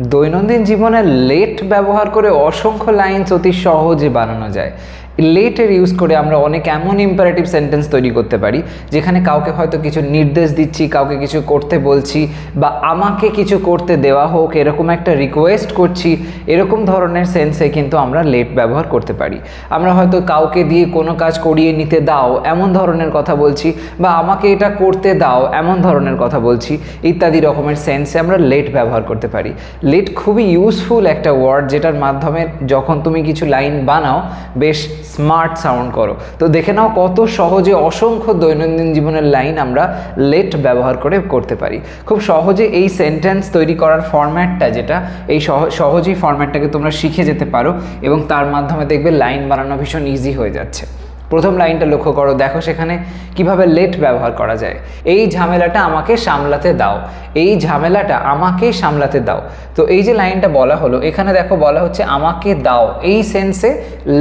দৈনন্দিন জীবনে লেট ব্যবহার করে অসংখ্য লাইনস অতি সহজে বানানো যায়। লেটের ইউজ করে আমরা অনেক এমন ইম্পারেটিভ সেন্টেন্স তৈরি করতে পারি, যেখানে কাউকে হয়তো কিছু নির্দেশ দিচ্ছি, কাউকে কিছু করতে বলছি, বা আমাকে কিছু করতে দেওয়া হোক, এরকম একটা রিকোয়েস্ট করছি, এরকম ধরনের সেন্সে কিন্তু আমরা লেট ব্যবহার করতে পারি। আমরা হয়তো কাউকে দিয়ে কোনো কাজ করিয়ে নিতে দাও, এমন ধরনের কথা বলছি, বা আমাকে এটা করতে দাও, এমন ধরনের কথা বলছি, ইত্যাদি রকমের সেন্সে আমরা লেট ব্যবহার করতে পারি। লেট খুবই ইউজফুল একটা ওয়ার্ড যেটার মাধ্যমে যখন তুমি কিছু লাইন বানাও, বেশ স্মার্ট সাউন্ড করো। তো দেখে নাও কত সহজে অসংখ্য দৈনন্দিন জীবনের লাইন আমরা লেট ব্যবহার করে করতে পারি। খুব সহজে এই সেন্টেন্স তৈরি করার ফরম্যাটটা যেটা, এই সহ- সহজেই ফরম্যাটটাকে তোমরা শিখে যেতে পারো এবং তার মাধ্যমে দেখবে লাইন বানানো ভীষণ ইজি হয়ে যাচ্ছে। প্রথম লাইনটা লক্ষ্য করো, দেখো সেখানে কীভাবে লেট ব্যবহার করা যায়। এই ঝামেলাটা আমাকে সামলাতে দাও, এই ঝামেলাটা আমাকে সামলাতে দাও। তো এই যে লাইনটা বলা হলো, এখানে দেখো বলা হচ্ছে আমাকে দাও, এই সেন্সে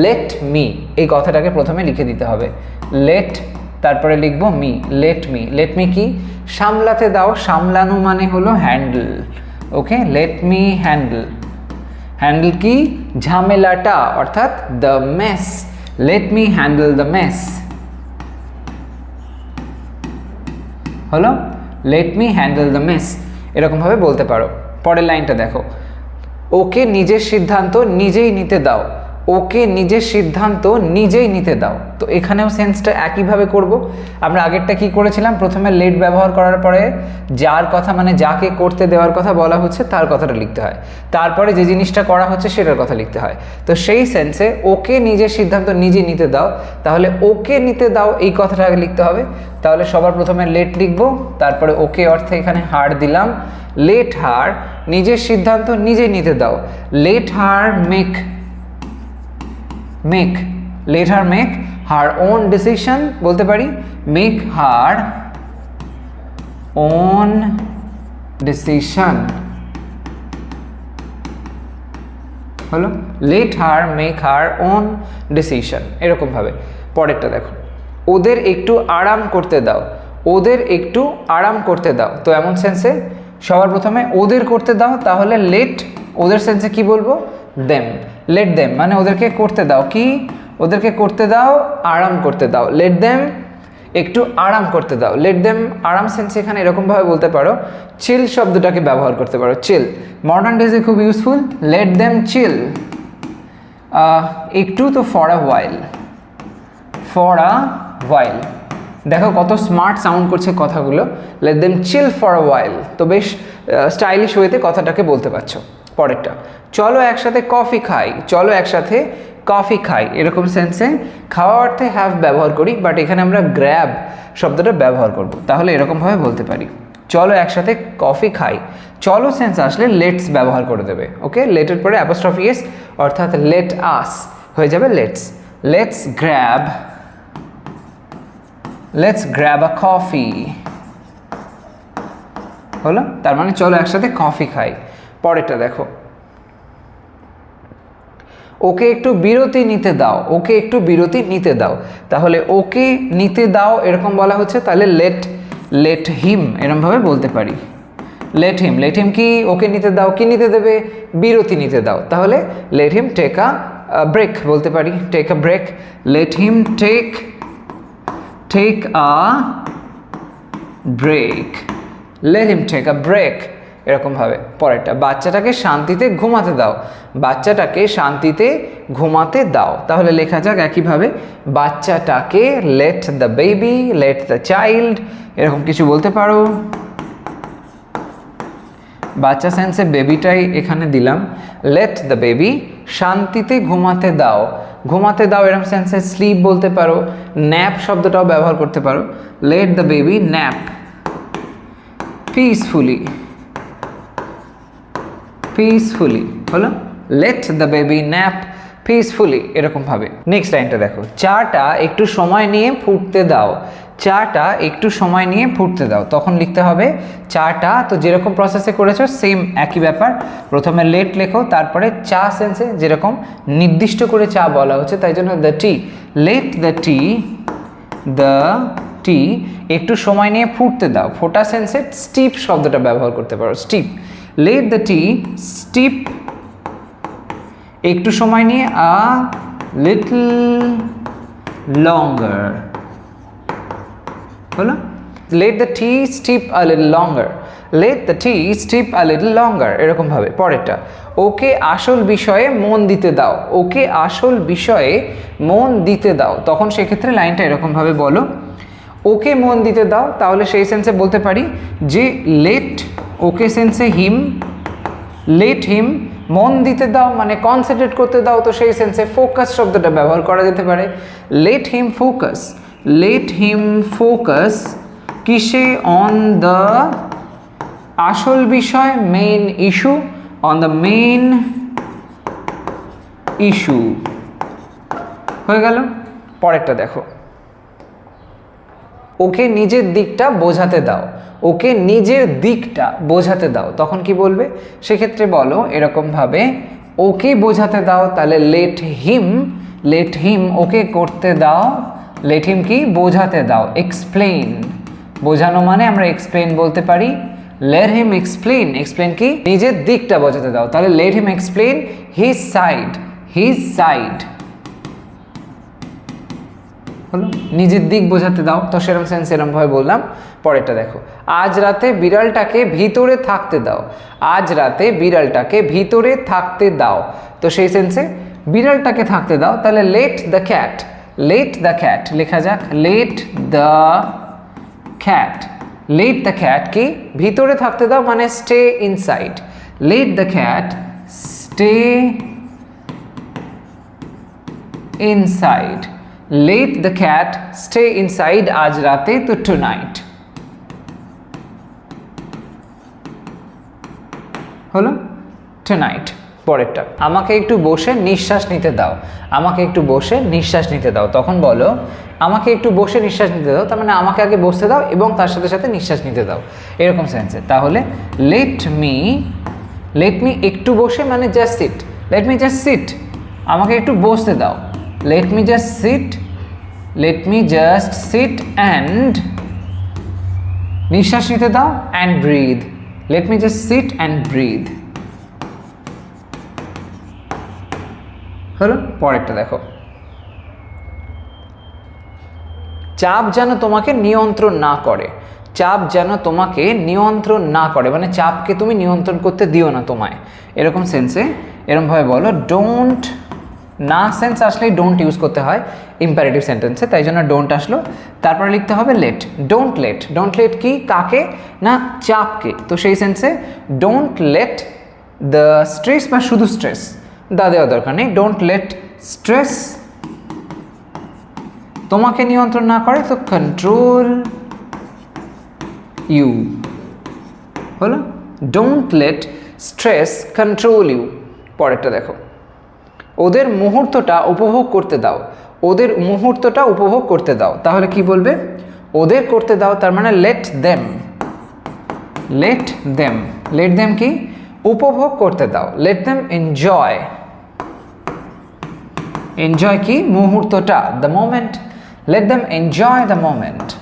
লেট মি এই কথাটাকে প্রথমে লিখে দিতে হবে। লেট তারপরে লিখব me let me let me কি? সামলাতে দাও, সামলানো মানে হলো handle okay let me handle handle কি? ঝামেলাটা, অর্থাৎ the mess let me handle the mess হলো let me handle the mess এরকমভাবে বলতে পারো। পরের লাইনটা দেখো। ওকে নিজের সিদ্ধান্ত নিজেই নিতে দাও। ওকে নিজের সিদ্ধান্ত নিজেই নিতে দাও। তো এখানেও সেন্সটা একইভাবে করব। আমরা আগেরটা কি করেছিলাম? প্রথমে লেট ব্যবহার করার পরে যার কথা মানে যাকে করতে দেওয়ার কথা বলা হচ্ছে, তার কথাটা লিখতে হয়। তারপরে যে জিনিসটা করা হচ্ছে, সেটার কথা লিখতে হয়। তো সেই সেন্সে ওকে নিজের সিদ্ধান্ত নিজে নিতে দাও। তাহলে ওকে নিতে দাও, এই কথাটা আগে লিখতে হবে। তাহলে সবার প্রথমে লেট লিখব। তারপরে ওকে অর্থে এখানে হার দিলাম। লেট হার নিজের সিদ্ধান্ত নিজে নিতে দাও। Let her make make let her make her own decision বলতে পারি মেক হার ওন ডিসিশন হলো let her make her own decision এরকমভাবে পরেরটা দেখো, ওদের একটু আরাম করতে দাও, ওদের একটু আরাম করতে দাও। তো এমন সেন্সে সবার প্রথমে ওদের করতে দাও, তাহলে লেট ওদের সেন্সে কি বলব? দেম লেট দেম মানে ওদেরকে করতে দাও। কি? ওদেরকে করতে দাও, আরাম করতে দাও। লেট দেম একটু আরাম করতে দাও। লেট দেম আরাম সেন্স এখানে এরকমভাবে বলতে পারো। চিল শব্দটাকে ব্যবহার করতে পারো। চিল মডার্ন ডেজে খুব ইউজফুল লেট দেম চিল একটু তো for a while for a ওয়াইল দেখো কত স্মার্ট সাউন্ড করছে কথাগুলো। Let them chill for a while তো বেশ স্টাইলিশ ওয়েতে কথাটাকে বলতে পারছ। পরেরটা। চলো একসাথে কফি খাই, চলো একসাথে কফি খাই। এরকম সেন্সে খাওয়া অর্থে হ্যাভ ব্যবহার করি বাট এখানে আমরা গ্র্যাব শব্দটা ব্যবহার করব। তাহলে এরকমভাবে বলতে পারি। চলো একসাথে কফি খাই। চলো সেন্স আসলে লেটস ব্যবহার করে দেবে ওকে লেটের পরে অ্যাপোস্ট্রফি এস অর্থাৎ লেট আস হয়ে যাবে let's let's grab let's grab a coffee হলো? তার মানে চলো একসাথে কফি খাই। পরেরটা দেখো। ওকে একটু বিরতি নিতে দাও, ওকে একটু বিরতি নিতে দাও। তাহলে ওকে নিতে দাও এরকম বলা হচ্ছে, তাহলে লেট লেট হিম এরমভাবে বলতে পারি। লেট হিম লেট হিম কি ওকে নিতে দাও, কি নিতে দেবে? বিরতি নিতে দাও। তাহলে let him take a break বলতে পারি take a break let him take take a break let him take a break এরকমভাবে। পরেরটা, বাচ্চাটাকে শান্তিতে ঘুমাতে দাও। বাচ্চাটাকে শান্তিতে ঘুমাতে দাও। তাহলে লেখা যাক একইভাবে, বাচ্চাটাকে let the baby let the child এরকম কিছু বলতে পারো। বাচ্চা সেন্সে বেবিটাই এখানে দিলাম। লেট দ্য বেবি শান্তিতে ঘুমাতে দাও। ঘুমাতে দাও এরকম সেন্সে স্লিপ বলতে পারো। ন্যাপ শব্দটাও ব্যবহার করতে পারো। Let the baby nap peacefully peacefully হলো? Let the baby nap peacefully এরকমভাবে নেক্সট লাইনটা দেখো। চাটা একটু সময় নিয়ে ফুটতে দাও। চাটা একটু সময় নিয়ে ফুটতে দাও। তখন লিখতে হবে, চাটা, তো যেরকম প্রসেসে করেছ সেম একই ব্যাপার। প্রথমে লেট লেখো, তারপরে চা সেন্সে যেরকম নির্দিষ্ট করে চা বলা হচ্ছে, তাই জন্য the tea let the tea the tea একটু সময় নিয়ে ফুটতে দাও। ফোটা সেন্সে স্টিপ শব্দটা ব্যবহার করতে পারো। Steep let the tea steep একটু সময় নিয়ে আ লিটল লঙ্গার হলো? Let the tea steep a little longer let the tea steep a little longer এরকমভাবে পরেরটা। ওকে আসল বিষয়ে মন দিতে দাও। ওকে আসল বিষয়ে মন দিতে দাও। তখন সেক্ষেত্রে লাইনটা এরকমভাবে বলো। ওকে মন দিতে দাও, তাহলে সেই সেন্সে বলতে পারি যে লেট ওকে সেন্সে হিম, লেট হিম, মন দিতে দাও মানে কনসেন্ট্রেট করতে দাও, তো সেই সেন্সে ফোকাস শব্দটা ব্যবহার করা যেতে পারে। Let him focus let him focus কিসে? অন দ্য আসল বিষয় main issue on the main issue হয়ে গেল? পরেরটা দেখো। ওকে নিজের দিকটা বোঝাতে দাও। ওকে নিজের দিকটা বোঝাতে দাও। তখন কি বলবে? সেক্ষেত্রে বলো এরকমভাবে, ওকে বোঝাতে দাও, তাহলে লেট হিম লেট হিম ওকে করতে দাও। লেট হিম কি? বোঝাতে দাও। এক্সপ্লেন বোঝানো মানে আমরা এক্সপ্লেন বলতে পারি। লেট হিম এক্সপ্লেন এক্সপ্লেন কি? নিজের দিকটা বোঝাতে দাও। তাহলে let him explain his side his side হলো? নিজের দিক বোঝাতে দাও। তো সেরকম সেন্স এরমভাবে বললাম। পরেরটা দেখো। আজ রাতে বিড়ালটাকে ভিতরে থাকতে দাও। আজ রাতে বিড়ালটাকে ভিতরে থাকতে দাও। তো সেই সেন্সে বিড়ালটাকে থাকতে দাও। তাহলে let the cat let the cat লেখা যাক let the cat let the cat কি? ভিতরে থাকতে দাও মানে stay inside let the cat stay inside let the cat stay inside আজ রাতে তো টু নাইট হলো টু নাইট পরেরটা। আমাকে একটু বসে নিঃশ্বাস নিতে দাও। আমাকে একটু বসে নিঃশ্বাস নিতে দাও। তখন বলো, আমাকে একটু বসে নিঃশ্বাস নিতে দাও, তার মানে আমাকে আগে বসতে দাও এবং তার সাথে সাথে নিঃশ্বাস নিতে দাও। এরকম সেন্সে তাহলে লেট মি লেট মি একটু বসে মানে just sit let me just sit আমাকে একটু বসতে দাও। Let me just sit let me just sit and নিঃশ্বাস নিতে দাও and breathe let me just sit and breathe হলো পরেরটা দেখো। চাপ যেন তোমাকে নিয়ন্ত্রণ না করে। চাপ যেন তোমাকে নিয়ন্ত্রণ না করে। মানে চাপকে তুমি নিয়ন্ত্রণ করতে দিও না তোমায়। এরকম সেন্সে এরকমভাবে বলো ডোন্ট না সেন্স আসলেই ডোন্ট ইউজ করতে হয় ইম্পারেটিভ সেন্টেন্সে তাই জন্য ডোন্ট আসলো। তারপরে লিখতে হবে let don't let don't let কি? কাকে? না, চাপকে। তো সেই সেন্সে ডোন্ট লেট দ্য স্ট্রেস বা শুধু স্ট্রেস দা দেওয়া দরকার নেই। ডোন্ট লেট স্ট্রেস তোমাকে নিয়ন্ত্রণ না করে, তো কন্ট্রোল ইউ হলো? Don't let stress control you পরেরটা দেখো। ওদের মুহূর্তটা উপভোগ করতে দাও। ওদের মুহূর্তটা উপভোগ করতে দাও। তাহলে কি বলবে? ওদের করতে দাও তার মানে let them let them let them কি? উপভোগ করতে দাও। লেট দেম এনজয় এনজয় কি? মুহূর্তটা। The moment let them enjoy the moment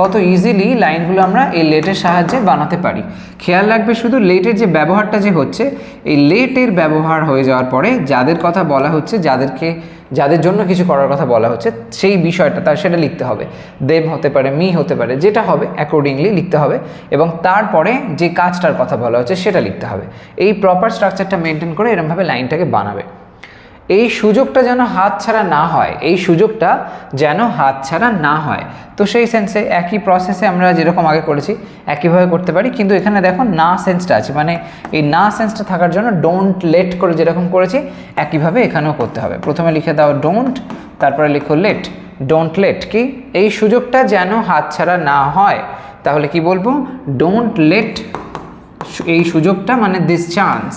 কত ইজিলি লাইনগুলো আমরা এই লেটের সাহায্যে বানাতে পারি। খেয়াল রাখবে শুধু লেটের যে ব্যবহারটা যে হচ্ছে, এই লেটের ব্যবহার হয়ে যাওয়ার পরে যাদের কথা বলা হচ্ছে, যাদেরকে, যাদের জন্য কিছু করার কথা বলা হচ্ছে, সেই বিষয়টা তার সেটা লিখতে হবে। দেব হতে পারে মি হতে পারে, যেটা হবে অ্যাকর্ডিংলি লিখতে হবে এবং তারপরে যে কাজটার কথা বলা হচ্ছে সেটা লিখতে হবে। এই প্রপার স্ট্রাকচারটা মেনটেন করে এরমভাবে লাইনটাকে বানাবে। এই সুযোগটা যেন হাতছাড়া না হয়, এই সুযোগটা যেন হাতছাড়া না হয়। তো সেই সেন্সে একই প্রসেসে আমরা যেরকম আগে করেছি, একইভাবে করতে পারি। কিন্তু এখানে দেখো না সেন্সটা আছে মানে এই না সেন্সটা থাকার জন্য ডোন্ট লেট করে যেরকম করেছি, একইভাবে এখানেও করতে হবে। প্রথমে লিখে দাও ডোন্ট তারপরে লিখো লেট ডোন্ট লেট কি? এই সুযোগটা যেন হাতছাড়া না হয়। তাহলে কি বলব? ডোন্ট লেট এই সুযোগটা মানে this chance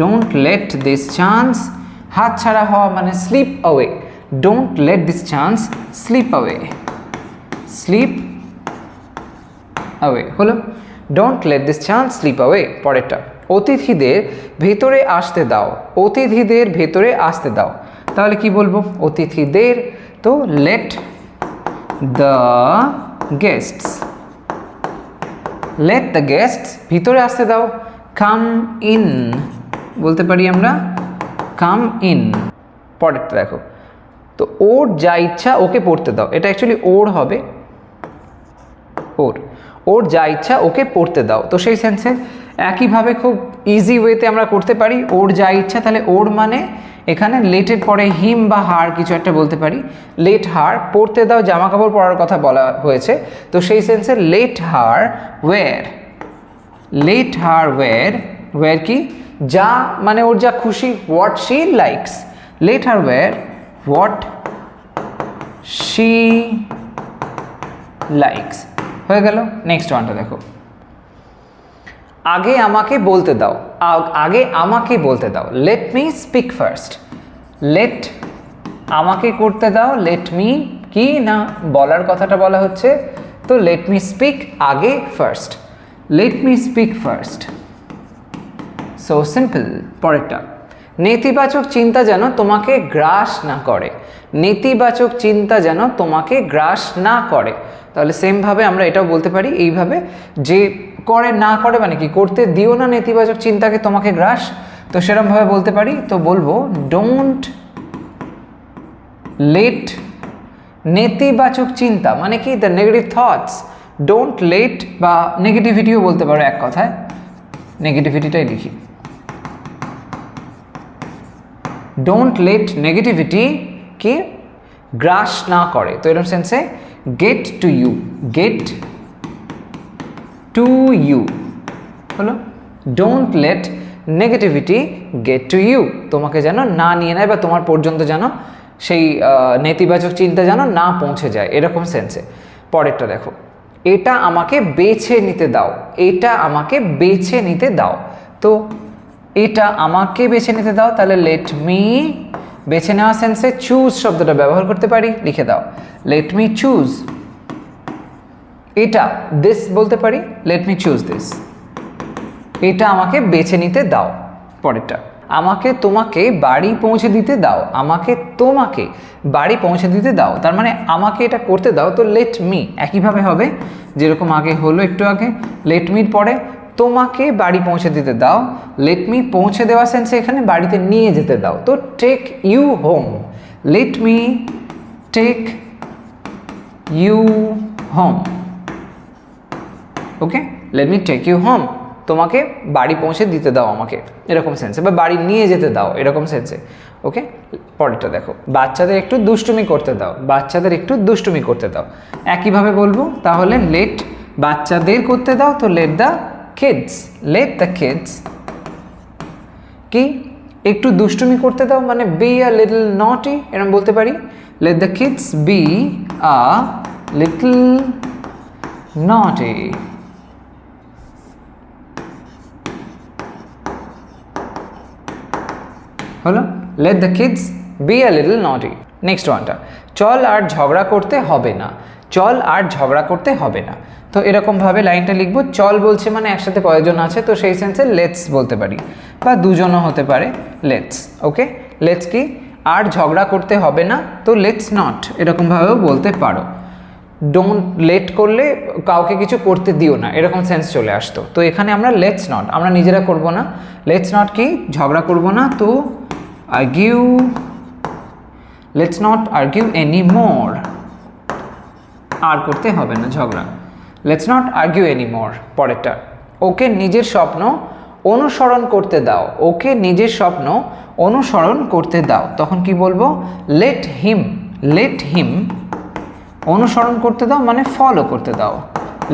don't let this chance হাত ছাড়া হওয়া মানে slip away don't let this chance slip away slip away হলো don't let this chance slip away পরেরটা। অতিথিদের ভেতরে আসতে দাও। অতিথিদের ভেতরে আসতে দাও। তাহলে কি বলব? অতিথিদের তো let the guests let the guest ভিতরে আসতে দাও। কাম ইন বলতে পারি আমরা? কাম ইন পরেরটা দেখো। তো ওর যা ইচ্ছা, ওকে পড়তে দাও। এটা অ্যাকচুয়ালি ওর হবে। ওর। ওর যা ইচ্ছা, ওকে পড়তে দাও। তো সেই সেন্সে একইভাবে খুব ইজি ওয়েতে আমরা করতে পারি। ওর যা ইচ্ছা, তাহলে ওর মানে এখানে লেটের পরে হিম বা হার কিছু একটা বলতে পারি। লেট হার পড়তে দাও জামা কাপড় পরার কথা বলা হয়েছে। তো সেই সেন্সে লেট হার ওয়ের লেট হার ওয়ের ওয়ের কি? যা মানে ওর যা খুশি what she likes let her way what she likes হয়ে গেল নেক্সট ওয়ানটা দেখো। আগে আমাকে বলতে দাও, আগে আমাকে বলতে দাও। Let me speak first let আমাকে করতে দাও লেট মি কি না বলার কথাটা বলা হচ্ছে, তো লেট মি স্পিক আগে first let me speak first so simple পরেরটা। নেতিবাচক চিন্তা যেন তোমাকে গ্রাস না করে। নেতিবাচক চিন্তা যেন তোমাকে গ্রাস না করে। তাহলে সেমভাবে আমরা এটাও বলতে পারি, এইভাবে যে করে না করে মানে কি, করতে দিও না নেতিবাচক চিন্তাকে তোমাকে গ্রাস। তো সেরকমভাবে বলতে পারি, তো বলব ডোন্ট লেট নেতিবাচক চিন্তা মানে কি the negative thoughts don't let বা নেগেটিভিটিও বলতে পারো এক কথায়। নেগেটিভিটিটাই লিখি। ডোন্ট লেট নেগেটিভিটি কি গ্রাস না করে। তো এরকম সেন্সে get to you get to you হলো don't let negativity get to you তোমাকে যেন না নিয়ে নেয় বা তোমার পর্যন্ত যেন সেই নেতিবাচক চিন্তা যেন না পৌঁছে যায়, এরকম সেন্সে পরেরটা দেখো, এটা আমাকে বেছে নিতে দাও, এটা আমাকে বেছে নিতে দাও। তো এটা আমাকে বেছে নিতে দাও, তাহলে লেট মি বেছে নেওয়া সেন্সে চুজ শব্দটা ব্যবহার করতে পারি, লিখে দাও। লেট মি চুজ এটা দিস বলতে পারি লেট মি চুজ দিস এটা আমাকে বেছে নিতে দাও, পরেরটা। আমাকে তোমাকে বাড়ি পৌঁছে দিতে দাও, আমাকে তোমাকে বাড়ি পৌঁছে দিতে দাও। তার মানে আমাকে এটা করতে দাও, তো লেট মি একইভাবে হবে, যেরকম আগে হলো একটু আগে লেট মির পরে তোমাকে বাড়ি পৌঁছে দিতে দাও। লেট মি পৌঁছে দেওয়া সেন্সে এখানে বাড়িতে নিয়ে যেতে দাও। তো take you home let me take you home okay let me take you home তোমাকে বাড়ি পৌঁছে দিতে দাও আমাকে। এরকম সেন্সে বা বাড়ি নিয়ে যেতে দাও। এরকম সেন্সে ওকে পরেরটা দেখো। বাচ্চাদের একটু দুষ্টুমি করতে দাও। বাচ্চাদের একটু দুষ্টুমি করতে দাও। একইভাবে বলব, তাহলে লেট বাচ্চাদের করতে দাও। তো let the kids let the kids কি? একটু দুষ্টুমি করতে দাও মানে বি আ লিটল নটি এরকম বলতে পারি? Let the kids be a little naughty হলো? Let the kids be a little naughty next ওয়ানটা চল আর ঝগড়া করতে হবে না। চল আর ঝগড়া করতে হবে না। তো এরকমভাবে লাইনটা লিখব। চল বলছে মানে একসাথে কয়েকজন আছে, তো সেই সেন্সে লেটস বলতে পারি। বা দুজনও হতে পারে লেটস ওকে লেটস কি? আর ঝগড়া করতে হবে না, তো লেটস নট এরকমভাবেও বলতে পারো। ডোন্ট লেট করলে কাউকে কিছু করতে দিও না, এরকম সেন্স চলে আসতো। তো এখানে আমরা লেটস নট আমরা নিজেরা করব না। লেটস নট কি? ঝগড়া করব না, তো argue let's not argue any more আর করতে হবে না ঝগড়া। Let's not argue any more পরেরটা। ওকে নিজের স্বপ্ন অনুসরণ করতে দাও। ওকে নিজের স্বপ্ন অনুসরণ করতে দাও। তখন কি বলব? লেট হিম লেট হিম অনুসরণ করতে দাও মানে ফলো করতে দাও।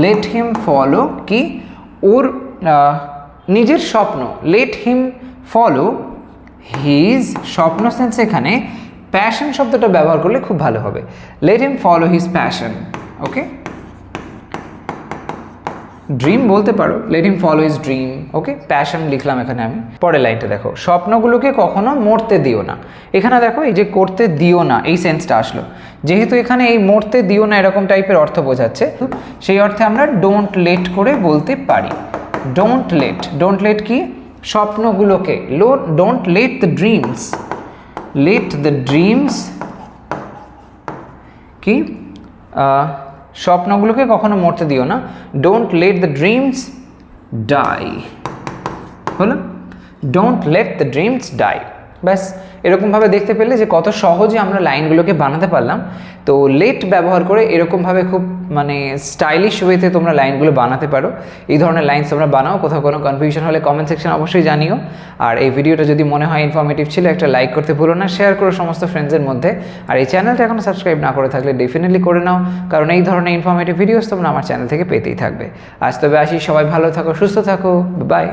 লেট হিম ফলো কি? ওর নিজের স্বপ্ন। লেট হিম ফলো হিজ স্বপ্ন সেন্স এখানে প্যাশন শব্দটা ব্যবহার করলে খুব ভালো হবে। Let him follow his passion okay dream বলতে পারো let him follow his dream okay passion লিখলাম এখানে আমি। পরের লাইনটা দেখো, স্বপ্নগুলোকে কখনো মরতে দিও না। এখানে দেখো, এই যে করতে দিও না, এই সেন্সটা আসলো। যেহেতু এখানে এই মরতে দিও না এরকম টাইপের অর্থ বোঝাচ্ছে, সেই অর্থে আমরা ডোন্ট লেট করে বলতে পারি। ডোন্ট লেট ডোন্ট লেট কি? স্বপ্নগুলোকে, লো don't let the dreams let the dreams কি? স্বপ্নগুলোকে কখনো মরতে দিও না। Don't let the dreams die হলো? Don't let the dreams die ব্যাস, এরকমভাবে দেখতে পেলে যে কত সহজে আমরা লাইনগুলোকে বানাতে পারলাম। তো লেট ব্যবহার করে এরকমভাবে খুব মানে স্টাইলিশ ওয়েতে তোমরা লাইনগুলো বানাতে পারো। এই ধরনের লাইনস তোমরা বানাও, কোথাও কোনো কনফিউশন হলে কমেন্ট সেকশন অবশ্যই জানিও। আর এই ভিডিওটা যদি মনে হয় ইনফরমেটিভ ছিল, একটা লাইক করতে ভুলো না শেয়ার করো সমস্ত ফ্রেন্ডসের মধ্যে। আর এই চ্যানেলটা এখনও সাবস্ক্রাইব না করে থাকলে ডেফিনেটলি করে নাও, কারণ এই ধরনের ইনফরমেটিভ ভিডিওস তোমরা আমার চ্যানেল থেকে পেতেই থাকবে। আজ তবে আসি, সবাই ভালো থাকো, সুস্থ থাকো বাই